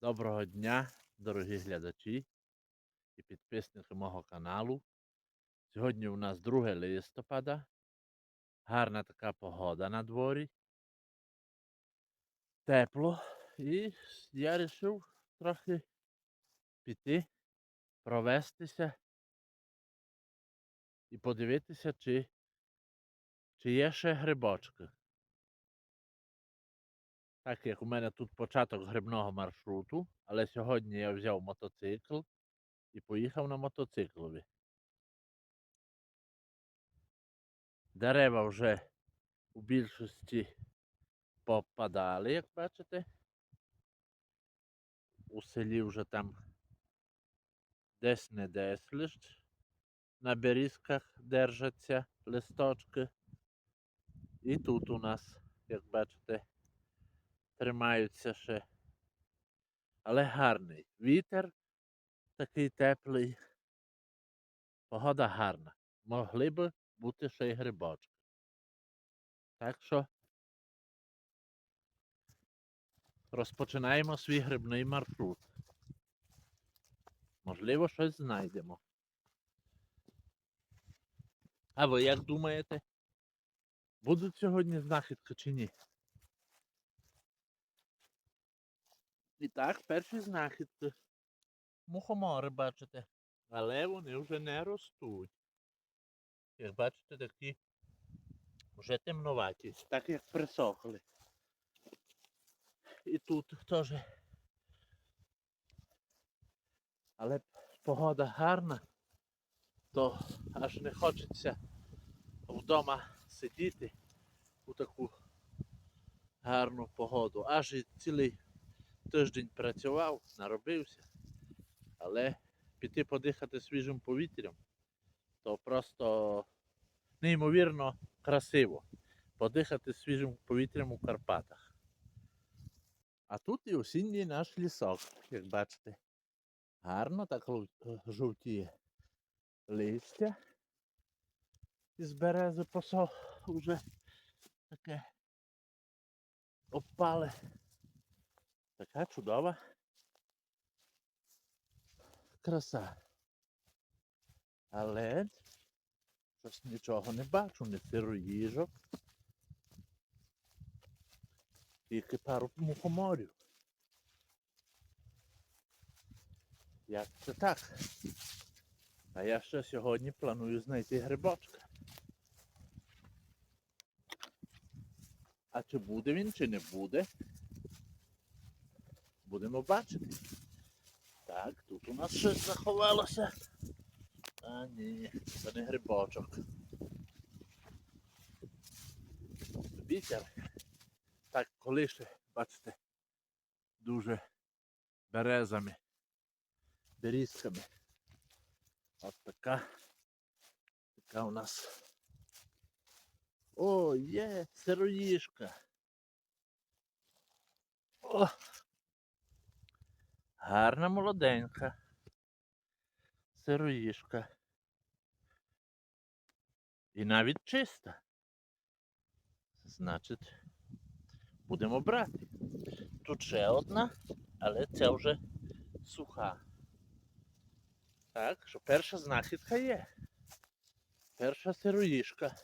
Доброго дня, дорогі глядачі і підписники мого каналу. Сьогодні у нас 2 листопада. Гарна така погода на дворі. Тепло. І я вирішив трохи піти, провестися і подивитися, чи, чи є ще грибочки. Так як у мене тут початок грибного маршруту, але сьогодні я взяв мотоцикл і поїхав на мотоциклові. Дерева вже у більшості попадали, як бачите. У селі вже там десь не десь лиш на берізках держаться листочки. І тут у нас, як бачите, тримаються ще. Але гарний. Вітер такий теплий. Погода гарна. Могли би бути ще й грибочки. Так що розпочинаємо свій грибний маршрут. Можливо, щось знайдемо. А ви як думаєте? Будуть сьогодні знахідки чи ні? І так, перші знахідки. Мухомори, бачите. Але вони вже не ростуть. Як бачите, такі вже темноваті, так як присохли. І тут теж. Але погода гарна, то аж не хочеться вдома сидіти у таку гарну погоду. Аж і цілий тиждень працював, наробився, але піти подихати свіжим повітрям, то просто неймовірно красиво подихати свіжим повітрям у Карпатах. А тут і осінній наш лісок, як бачите. Гарно так жовтіє листя. Із берези посох уже таке опале. Така чудова краса. Але щось нічого не бачу, не сироїжок. Тільки пару мухоморів. Як це так? А я ще сьогодні планую знайти грибочка. А чи буде він, чи не буде? Будемо бачити. Так, тут у нас щось заховалося. А ні, це не грибочок. Вітер. Так колише, бачите, дуже березами, берізками. От така. Така у нас. О, є сироїшка. О! Гарна молоденька. Сироїшка. І навіть чиста. Значить, будемо брати. Тут ще одна, але це вже суха. Так, що перша знахідка є. Перша сироїшка.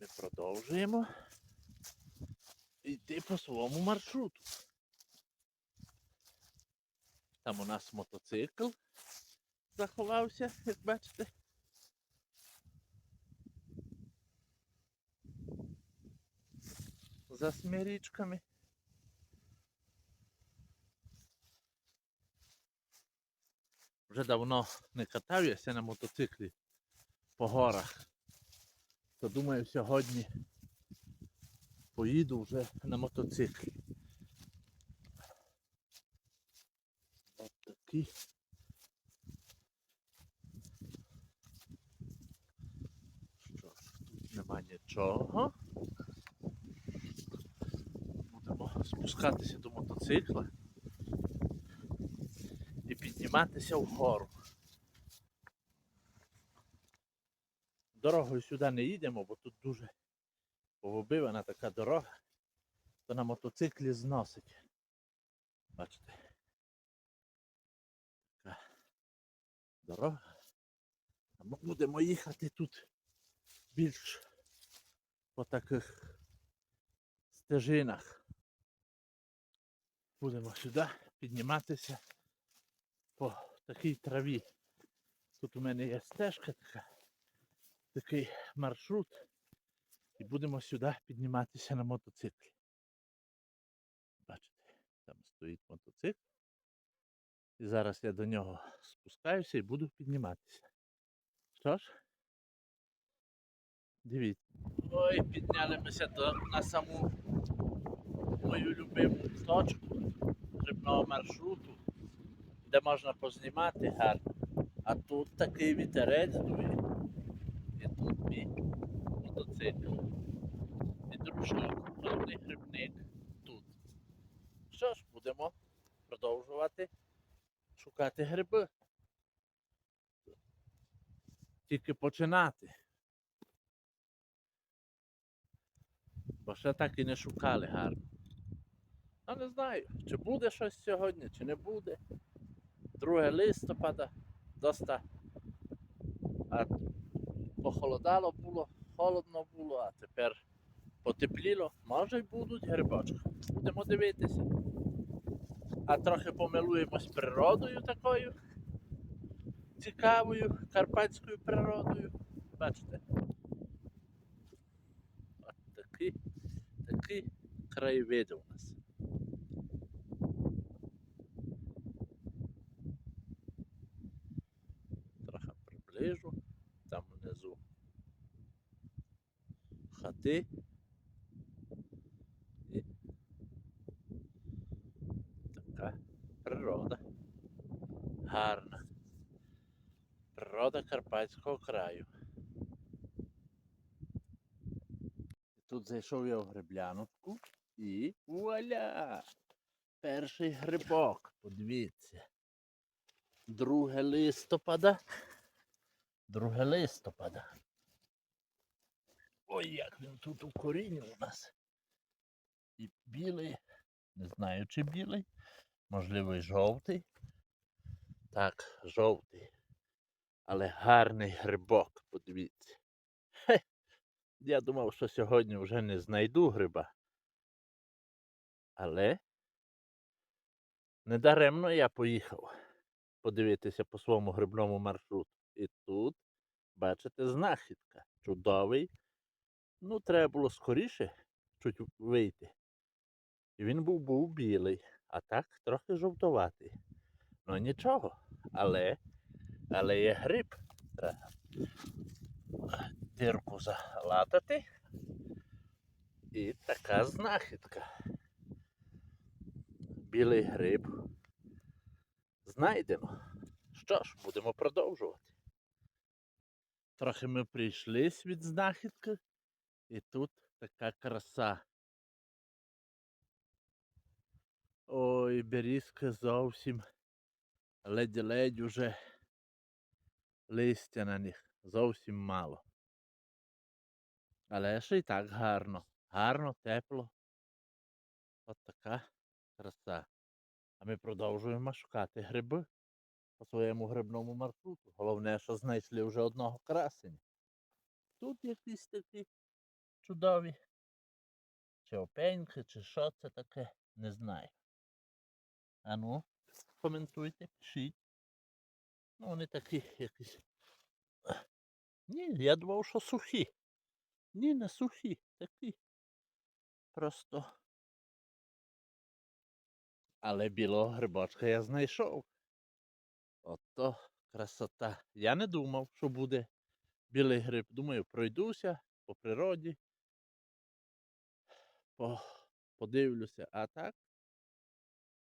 Ми продовжуємо йти по своєму маршруту. Там у нас мотоцикл заховався, як бачите. За смирічками. Вже давно не катаюся на мотоциклі по горах. То думаю, сьогодні поїду вже на мотоциклі. От такі. Що ж, тут нема нічого. Будемо спускатися до мотоцикла і підніматися вгору. Дорогою сюди не їдемо, бо тут дуже повибивана така дорога, то на мотоциклі зносить. Бачите. Така дорога. Будемо їхати тут більш по таких стежинах. Будемо сюди підніматися по такій траві. Тут у мене є стежка така, такий маршрут. І будемо сюди підніматися на мотоциклі. Бачите, там стоїть мотоцикл. І зараз я до нього спускаюся і буду підніматися. Що ж? Дивіться. Ой, піднялимося до, на саму мою любиму точку грибного маршруту, де можна познімати гарно. А тут такий вітерець дує. І тут мій мотоцикл. І дружок, грибник тут. Що ж, будемо продовжувати шукати гриби. Тільки починати. Бо ще так і не шукали гарно. А не знаю, чи буде щось сьогодні, чи не буде. 2 листопада доста а похолодало було, холодно було, а тепер потепліло. Може й будуть грибочки. Будемо дивитися. А трохи помилуємось природою такою. Цікавою карпатською природою. Бачите? От такі, такі краєвиди у нас. Трохи приближу. Там внизу І така природа. Гарна. Природа Карпатського краю. Тут зайшов я в грибляночку і вуаля! Перший грибок, подивіться. 2 листопада. 2 листопада. Ой, як він тут укорінив у нас. І білий, не знаю, чи білий, можливо, і жовтий. Так, жовтий. Але гарний грибок, подивіться. Хе. Я думав, що сьогодні вже не знайду гриба. Але недаремно я поїхав подивитися по своєму грибному маршруту. І тут, бачите, знахідка. Чудовий. Ну, треба було скоріше чуть вийти. І він був, був білий, а так трохи жовтуватий. Ну нічого, але, але є гриб. Треба дирку залатати. І така знахідка. Білий гриб. Знайдено. Що ж, будемо продовжувати. Трохи ми прийшлись від знахідки, і тут така краса. Ой, берізки зовсім ледь-ледь уже листя на них зовсім мало. Але ще й так гарно. Гарно, тепло. От така краса. А ми продовжуємо шукати гриби по своєму грибному маршруту. Головне, що знайшли вже одного красення. Тут якісь такі чудові. Чи опеньки, чи що це таке, не знаю. А ну, коментуйте, пишіть. Ну, вони такі якісь. Ні, я думав, що сухі. Ні, не сухі, такі. Просто. Але білого грибочка я знайшов. Ото красота. Я не думав, що буде білий гриб. Думаю, пройдуся по природі. По... Подивлюся, а так.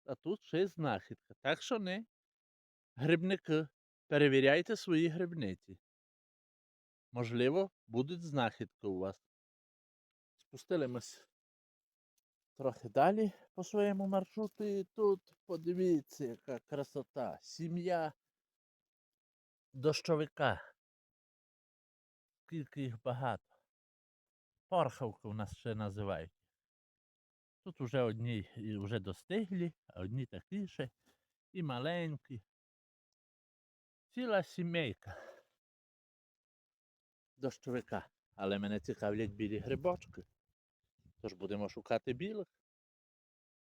А тут ще знахідка. Так що не. Грибники, перевіряйте свої грибниці. Можливо, будуть знахідки у вас. Спустилимось трохи далі по своєму маршруту. І тут подивіться, яка красота. Сім'я дощовика. Скільки їх багато. Порхавка у нас ще називають. Тут вже одні вже достиглі, а одні такі ще і маленькі. Ціла сімейка дощовика. Але мене цікавлять білі грибочки. Тож будемо шукати білих.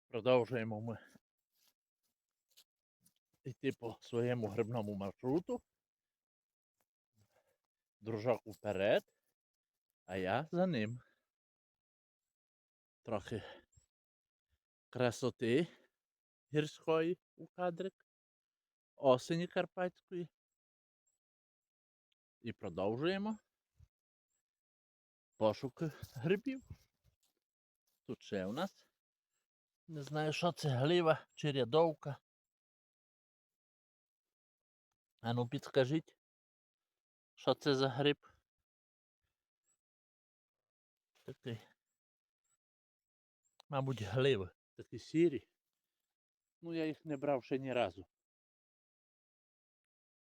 Продовжуємо ми йти по своєму грибному маршруту. Дружок вперед, а я за ним. Трохи красоти гірської у кадрик, осені карпатської. І продовжуємо пошуки грибів. Тут ще у нас. Не знаю, що це глива чи рядовка. А ну підскажіть, що це за гриб? Такий. Мабуть, гливи. Такі сірі. Ну, я їх не брав ще ні разу.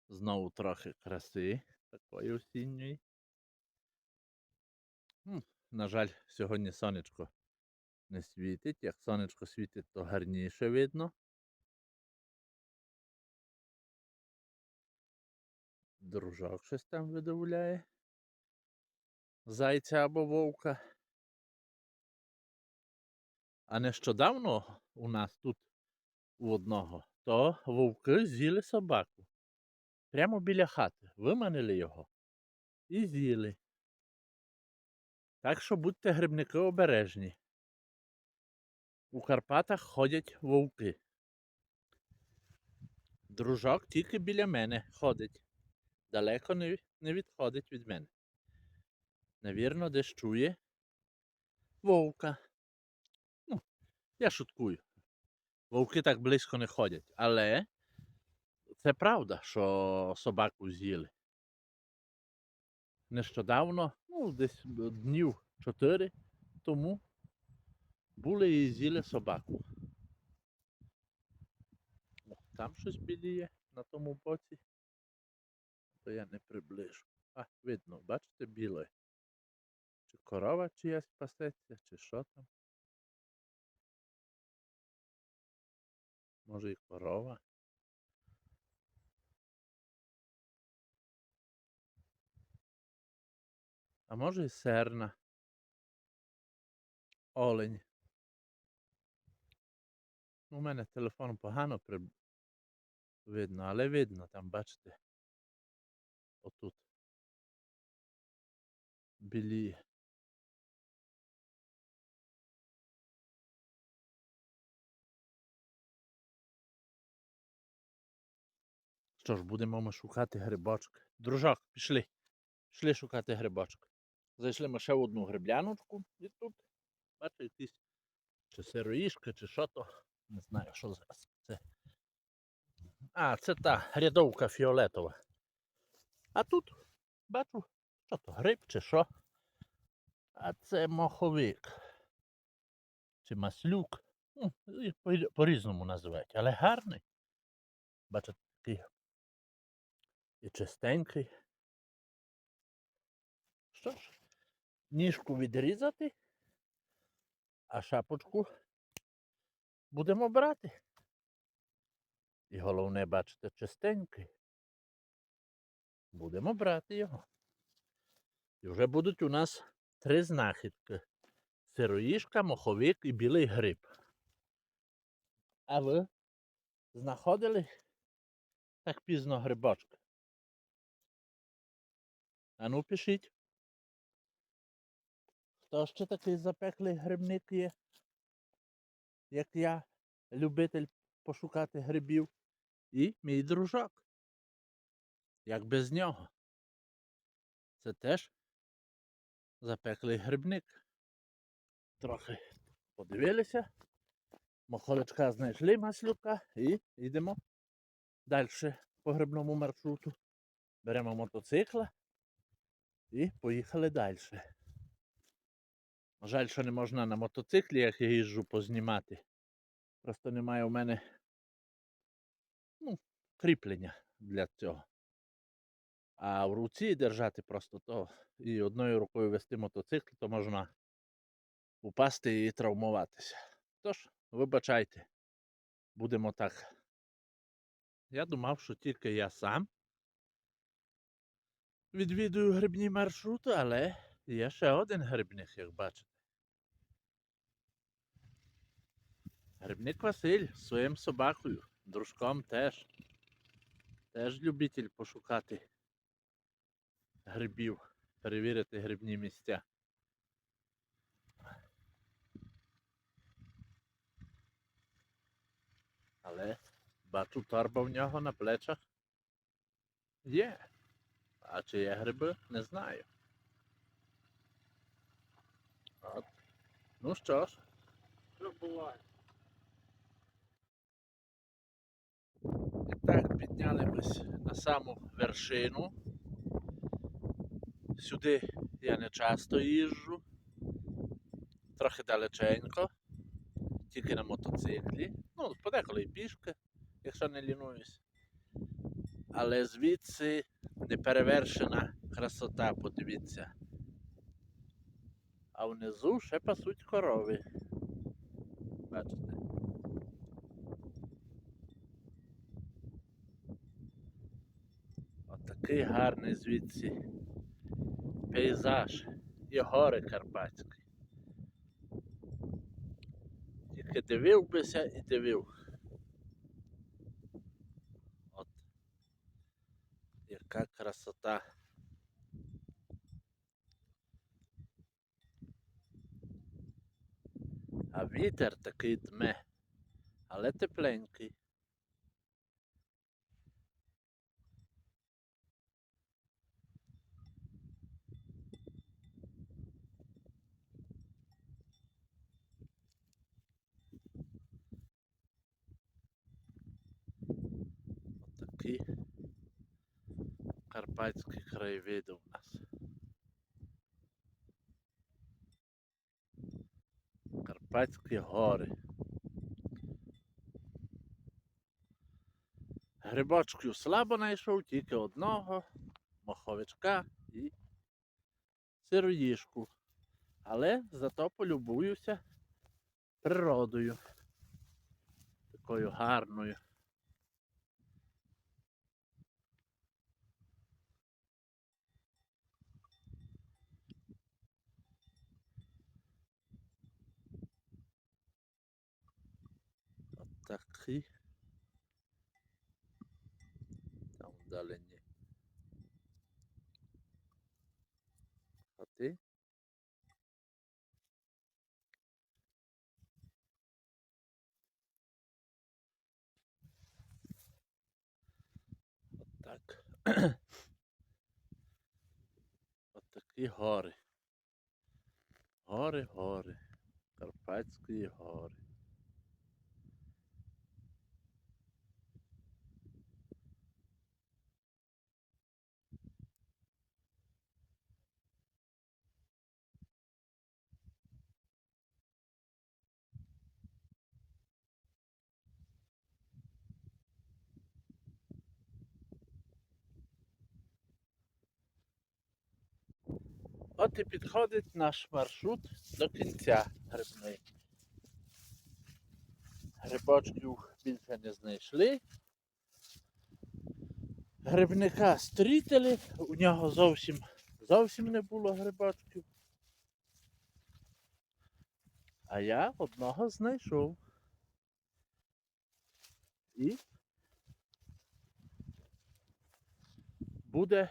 Знову трохи краси такої осінньої. М, На жаль, сьогодні сонечко не світить. Як сонечко світить, то гарніше видно. Дружок щось там видивляє. Зайця або вовка. А нещодавно у нас тут у одного, то вовки з'їли собаку. Прямо біля хати. Виманили його і з'їли. Так що будьте грибники обережні. У Карпатах ходять вовки. Дружок тільки біля мене ходить. Далеко не, відходить від мене. Навірно, десь чує вовка. Я шуткую. Вовки так близько не ходять. Але це правда, що собаку з'їли. Нещодавно, ну, десь днів чотири тому були і з'їли собаку. Там щось біліє на тому боці. То я не приближу. А, видно, бачите, біле. Чи корова чиясь пасеться, чи що там. Може і корова. А може і серна. Олень. У мене телефон погано при... видно, але видно там, бачите. Отут. Біліє. Що ж, будемо ми шукати грибочки. Дружок, пішли. Пішли шукати грибочки. Зайшли ми ще в одну грибляночку і тут, бачите, якісь чи сироїшка, чи що то. Не знаю, що зараз це. А, це та рядовка фіолетова. А тут бачу, що то гриб чи що. А це моховик. Чи маслюк. Ну, по-різному називають, але гарний. Бачите, такий і чистенький. Що ж, ніжку відрізати, а шапочку будемо брати. І головне, бачите, чистенький. Будемо брати його. І вже будуть у нас три знахідки. Сироїшка, моховик і білий гриб. А ви знаходили так пізно грибочки? А ну пишіть. Хто ще такий запеклий грибник є, як я, любитель пошукати грибів, і мій дружок. Як без нього. Це теж запеклий грибник. Трохи подивилися. Мохолечка знайшли маслюка і йдемо далі по грибному маршруту. Беремо мотоцикла і поїхали далі. Жаль, що не можна на мотоциклі, як я їжджу, познімати. Просто немає у мене ну, кріплення для цього. А в руці держати просто то і одною рукою вести мотоцикл, то можна упасти і травмуватися. Тож, вибачайте, будемо так. Я думав, що тільки я сам відвідую грибні маршрути, але є ще один грибник, як бачите. Грибник Василь своїм собакою, дружком теж. Теж любитель пошукати грибів, перевірити грибні місця. Але бачу торба в нього на плечах. Є. А чи є гриби, не знаю. От. Ну що ж? І так піднялимось на саму вершину. Сюди я не часто їжджу, трохи далеченько, тільки на мотоциклі. Ну, подеколи і пішки, якщо не лінуюсь. Але звідси неперевершена красота, подивіться. А внизу ще пасуть корови. Бачите? Отакий гарний звідси пейзаж і гори Карпатські. Тільки дивив бися і дивив. Яка красота. А вітер такий дме, але тепленький. Отакі карпатські краєвиди у нас. Карпатські гори. Грибочків слабо знайшов, тільки одного, моховичка і сироїшку. Але зато полюбуюся природою. Такою гарною. Отакі. Там вдалині. Хати. Отак. Отакі гори. Гори, гори. Карпатські гори. От і підходить наш маршрут до кінця грибний. Грибочків більше не знайшли. Грибника стрітили, у нього зовсім зовсім не було грибочків. А я одного знайшов. І буде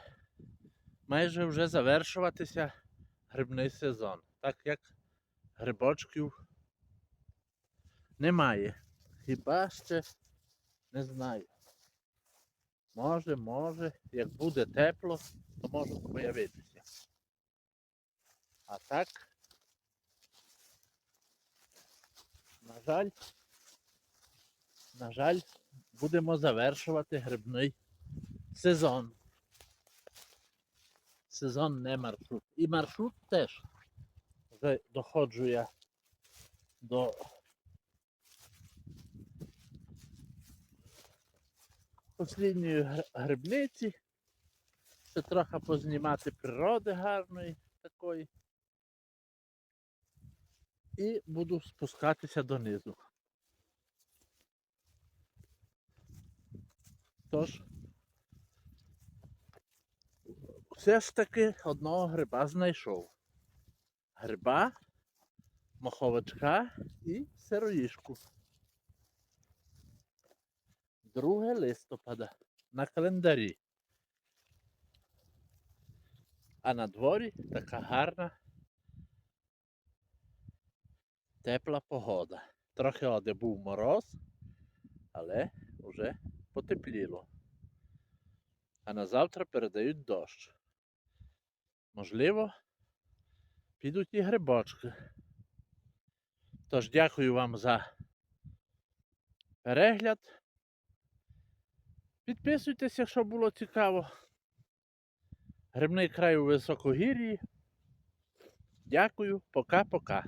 майже вже завершуватися грибний сезон, так як грибочків немає. Хіба ще не знаю. Може, може, як буде тепло, то можуть появитися. А так, на жаль, на жаль, будемо завершувати грибний сезон сезон не маршрут. І маршрут теж. Вже доходжу я до останньої гр- грибниці. ще трохи познімати природи гарної такої. І буду спускатися донизу. Тож, все ж таки одного гриба знайшов. Гриба, моховичка і сироїшку. 2 листопада на календарі. А на дворі така гарна тепла погода. Трохи оде був мороз, але вже потепліло. А на завтра передають дощ. Можливо, підуть і грибочки. Тож дякую вам за перегляд. Підписуйтесь, якщо було цікаво. Грибний край у високогір'ї. Дякую, пока-пока.